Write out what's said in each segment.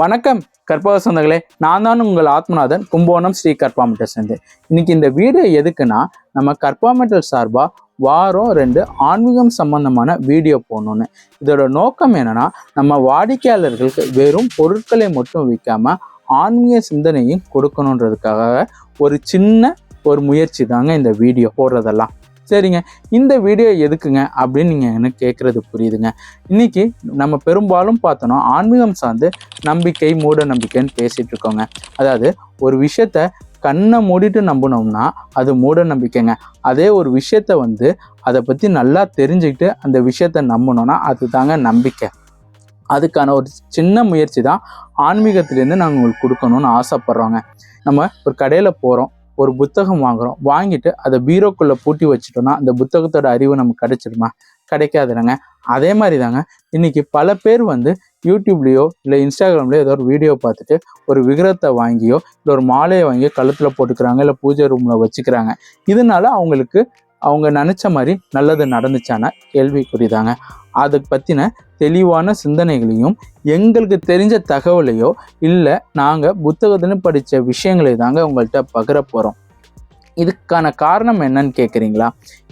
வணக்கம் கற்பக சொந்தங்களே. நான் தான் உங்கள் ஆத்மநாதன் கும்போணம் ஸ்ரீ கற்பாமெட்டல் சேர்ந்து இன்னைக்கு இந்த வீடியோ எதுக்குன்னா நம்ம கற்பாமெட்டல் சார்பாக வாரம் ரெண்டு ஆன்மீகம் சம்பந்தமான வீடியோ போடணும்னு. இதோட நோக்கம் என்னன்னா நம்ம வாடிக்கையாளர்களுக்கு வெறும் பொருட்களை மட்டும் விற்காம ஆன்மீக சிந்தனையும் கொடுக்கணுன்றதுக்காக ஒரு சின்ன ஒரு முயற்சி தாங்க இந்த வீடியோ போடுறதெல்லாம். சரிங்க. இந்த வீடியோ எதுக்குங்க? அப்படின்னு நீங்கள் எனக்கு கேட்குறது புரியுதுங்க. இன்னைக்கு நம்ம பெரும்பாலும் பார்த்தோன்னா ஆன்மீகம் சார்ந்து நம்பிக்கை மூட நம்பிக்கைன்னு பேசிகிட்டு இருக்கோங்க. அதாவது ஒரு விஷயத்த கண்ணை மூடிட்டு நம்பினோம்னா அது மூட நம்பிக்கைங்க. அதே ஒரு விஷயத்த வந்து அதை பற்றி நல்லா தெரிஞ்சுக்கிட்டு அந்த விஷயத்த நம்பணும்னா அது தாங்க நம்பிக்கை. அதுக்கான ஒரு சின்ன முயற்சி தான் ஆன்மீகத்திலேருந்து நாங்கள் உங்களுக்கு கொடுக்கணும்னு ஆசைப்பட்றோங்க. நம்ம ஒரு கடையில் போகிறோம் ஒரு புத்தகம் வாங்குறோம். வாங்கிட்டு அதை பீரோக்குள்ளே பூட்டி வச்சுட்டோம்னா அந்த புத்தகத்தோட அறிவு நமக்கு கிடைச்சிடுமா கிடைக்காதுலங்க. அதே மாதிரி தாங்க இன்னைக்கு பல பேர் வந்து யூடியூப்லேயோ இல்லை இன்ஸ்டாகிராம்லேயோ ஏதோ ஒரு வீடியோ பார்த்துட்டு ஒரு விக்கிரத்தை வாங்கியோ இல்லை ஒரு மாலையை வாங்கியோ கழுத்தில் போட்டுக்கிறாங்க இல்லை பூஜை ரூமில் வச்சுக்கிறாங்க. இதனால அவங்களுக்கு அவங்க நினச்ச மாதிரி நல்லது நடந்துச்சானா கேள்விக்குறிதாங்க. அதை பற்றின தெளிவான சிந்தனைகளையும் எங்களுக்கு தெரிஞ்ச தகவலையோ இல்லை நாங்கள் புத்தகத்தில் படித்த விஷயங்களை தாங்க உங்கள்கிட்ட பகிர போகிறோம் இதுக்கான காரணம் என்னன்னு கேட்குறீங்களா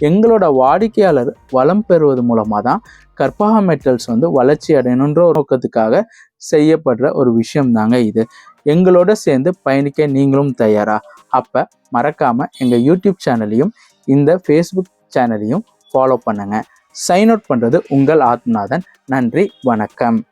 எங்களோட வாடிக்கையாளர் வளம் பெறுவது மூலமாக தான் கற்பகா மெட்டல்ஸ் வந்து வளர்ச்சி அடையணுன்ற ஒரு நோக்கத்துக்காக செய்யப்படுற ஒரு விஷயம் தாங்க இது. எங்களோட சேர்ந்து பயணிக்க நீங்களும் தயாரா? அப்போ மறக்காமல் எங்கள் யூடியூப் சேனலையும் இந்த ஃபேஸ்புக் சேனலையும் ஃபாலோ பண்ணுங்கள் சைன் அவுட் பண்ணுறது உங்கள் ஆத்மநாதன் நன்றி வணக்கம்.